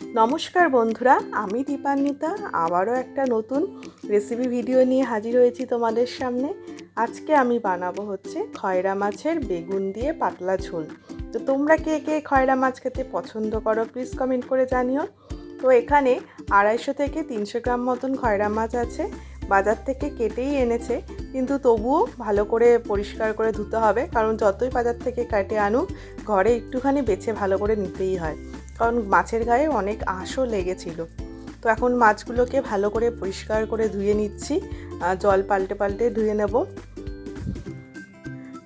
নমস্কার বন্ধুরা, আমি দীপান্বিতা, আবারও একটা নতুন রেসিপি ভিডিও নিয়ে হাজির হয়েছি তোমাদের সামনে। আজকে আমি বানাবো হচ্ছে খয়রা মাছের বেগুন দিয়ে পাতলা ঝোল। তো তোমরা কে কে খয়রা মাছ খেতে পছন্দ করো প্লিজ কমেন্ট করে জানিও। তো এখানে আড়াইশো থেকে তিনশো গ্রাম মতন খয়রা মাছ আছে, বাজার থেকে কেটেই এনেছে, কিন্তু তবুও ভালো করে পরিষ্কার করে ধুতে হবে, কারণ যতই বাজার থেকে কেটে আনুক, ঘরে একটুখানি বেছে ভালো করে নিতেই হয়। কারণ মাছের গায়ে অনেক আঁশও লেগেছিল। তো এখন মাছগুলোকে ভালো করে পরিষ্কার করে ধুয়ে নিচ্ছি। জল পাল্টে পাল্টে ধুয়ে নেব।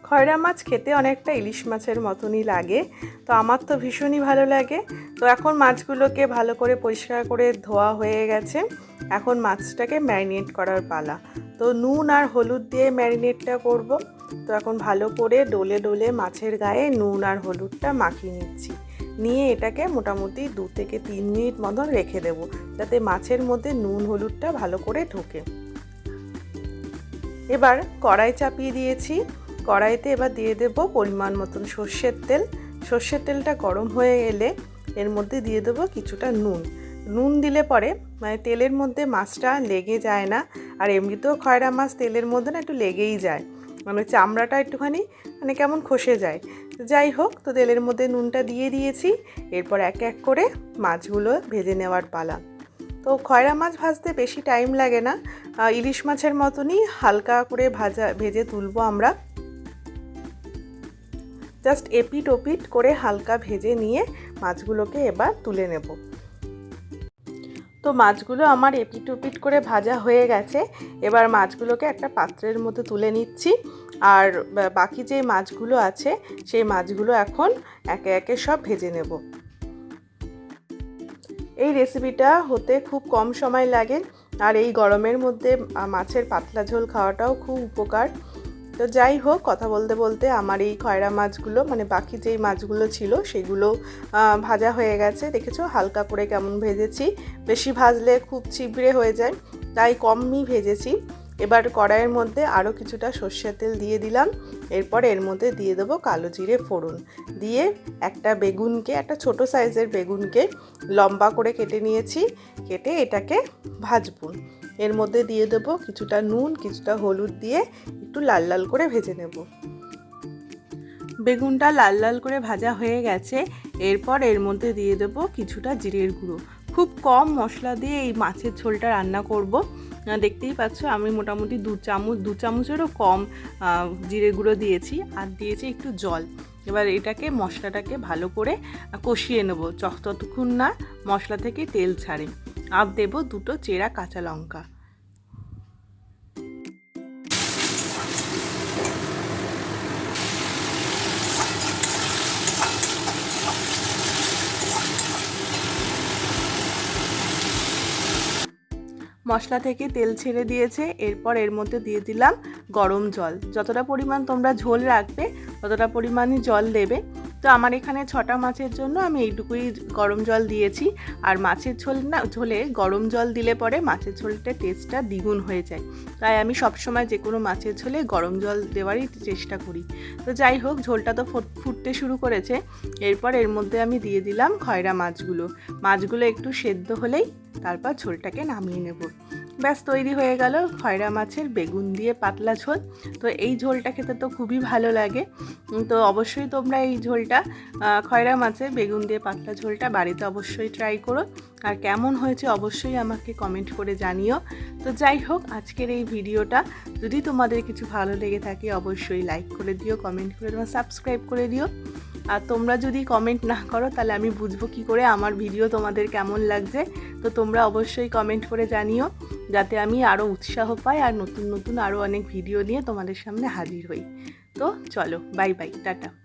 খয়রা মাছ খেতে অনেকটা ইলিশ মাছের মতনই লাগে। তো আমার তো ভীষণই ভালো লাগে। তো এখন মাছগুলোকে ভালো করে পরিষ্কার করে ধোয়া হয়ে গেছে। এখন মাছটাকে ম্যারিনেট করার পালা। তো নুন আর হলুদ দিয়ে ম্যারিনেটটা করব। তো এখন ভালো করে ডোলে ডোলে মাছের গায়ে নুন আর হলুদটা মাখিয়ে নিচ্ছি। নিয়ে এটাকে মোটামুটি দু থেকে তিন মিনিট মতন রেখে দেব, যাতে মাছের মধ্যে নুন হলুদটা ভালো করে ঢোকে। এবার কড়াই চাপিয়ে দিয়েছি। কড়াইতে এবার দিয়ে দেব পরিমাণ মতন সর্ষের তেল। সর্ষের তেলটা গরম হয়ে এলে এর মধ্যে দিয়ে দেবো কিছুটা নুন। নুন দিলে পরে মানে তেলের মধ্যে মাছটা লেগে যায় না, আর এমনিতেও খয়রা মাছ তেলের মধ্যে না একটু লেগেই যায়। মানে চামড়াটা একটুখানি মানে কেমন খসে যায়। যাই হোক, তো তেলের মধ্যে নুনটা দিয়ে দিয়েছি। এরপর এক এক করে মাছগুলো ভেজে নেওয়ার পালা। তো খয়রা মাছ ভাজতে বেশি টাইম লাগে না। ইলিশ মাছের মতনই হালকা করে ভাজা, ভেজে তুলবো আমরা। জাস্ট এপিট ওপিট করে হালকা ভেজে নিয়ে মাছগুলোকে এবার তুলে নেব। তো মাছগুলো আমার এপিট ওপিট করে ভাজা হয়ে গেছে। এবার মাছগুলোকে একটা পাত্রের মধ্যে তুলে নিচ্ছি। আর বাকি যে মাছগুলো আছে, সেই মাছগুলো এখন একে একে সব ভেজে নেব। এই রেসিপিটা হতে খুব কম সময় লাগে, আর এই গরমের মধ্যে মাছের পাতলা ঝোল খাওয়াটাও খুব উপকার। তো যাই হোক, কথা বলতে বলতে আমার এই খয়রা মাছগুলো মানে বাকি যেই মাছগুলো ছিল, সেগুলো ভাজা হয়ে গেছে। দেখেছ, হালকা করে কেমন ভেজেছি। বেশি ভাজলে খুব চিবড়ে হয়ে যায়, তাই কমই ভেজেছি। এবার কড়াইয়ের মধ্যে আরও কিছুটা সর্ষের তেল দিয়ে দিলাম। এরপর এর মধ্যে দিয়ে দেবো কালো জিরে ফোড়ন। দিয়ে একটা বেগুনকে, একটা ছোট সাইজের বেগুনকে লম্বা করে কেটে নিয়েছি। কেটে এটাকে ভাজবো। এর মধ্যে দিয়ে দেবো কিছুটা নুন, কিছুটা হলুদ দিয়ে একটু লাল লাল করে ভেজে নেব। বেগুনটা লাল লাল করে ভাজা হয়ে গেছে। এরপর এর মধ্যে দিয়ে দেবো কিছুটা জিরের গুঁড়ো। খুব কম মশলা দিয়ে এই মাছের ঝোলটা রান্না করব। দেখতেই পাচ্ছ, আমি মোটামুটি দু চামচ, দু চামচেরও কম জিরে গুঁড়ো দিয়েছি আর দিয়েছি একটু জল। এবার এটাকে, মশলাটাকে ভালো করে কষিয়ে নেব। ততক্ষণ না মশলা থেকে তেল ছাড়ে। আর দেবো দুটো চেরা কাঁচা লঙ্কা। মশলা থেকে তেল ছেড়ে দিয়েছে, এরপর এর মধ্যে দিয়ে দিলাম গরম জল। যতটা পরিমাণ তোমরা ঝোল রাখবে, ততটা পরিমাণই জল দেবে। তো আমার এখানে ছটা মাছের জন্য আমি এইটুকুই গরম জল দিয়েছি। আর মাছের ঝোল না, ঝোলে গরম জল দিলে পরে মাছের ঝোলটা টেস্টটা দ্বিগুণ হয়ে যায়। তাই আমি সবসময় যে কোনো মাছের ঝোলে গরম জল দেওয়ারই চেষ্টা করি। তো যাই হোক, ঝোলটা তো ফুটতে শুরু করেছে। এরপর এর মধ্যে আমি দিয়ে দিলাম খয়রা মাছগুলো। মাছগুলো একটু সেদ্ধ হলেই তারপর ঝোলটাকে নামিয়ে নেব। ব্যাস, তৈরি হয়ে গেল খয়রা মাছের বেগুন দিয়ে পাতলা ঝোল। তো এই ঝোলটা খেতে তো খুবই ভালো লাগে। তো অবশ্যই তোমরা এই ঝোলটা খয়রা মাছের বেগুন দিয়ে পাতলা ঝোলটা বাড়িতে অবশ্যই ট্রাই করো। আর কেমন হয়েছে অবশ্যই আমাকে কমেন্ট করে জানিও। তো যাই হোক, আজকের এই ভিডিওটা। যদি তোমাদের কিছু ভালো লেগে থাকে, অবশ্যই লাইক করে দিও কমেন্ট করে তোমার সাবস্ক্রাইব করে দিও। আর তোমরা যদি কমেন্ট না করো, তাহলে আমি বুঝব কি করে আমার ভিডিও তোমাদের কেমন লাগছে। তো তোমরা অবশ্যই কমেন্ট করে জানিও, যাতে আমি আরও উৎসাহ পাই আর নতুন নতুন আরও অনেক ভিডিও নিয়ে তোমাদের সামনে হাজির হই। তো চলো বাই বাই টাটা।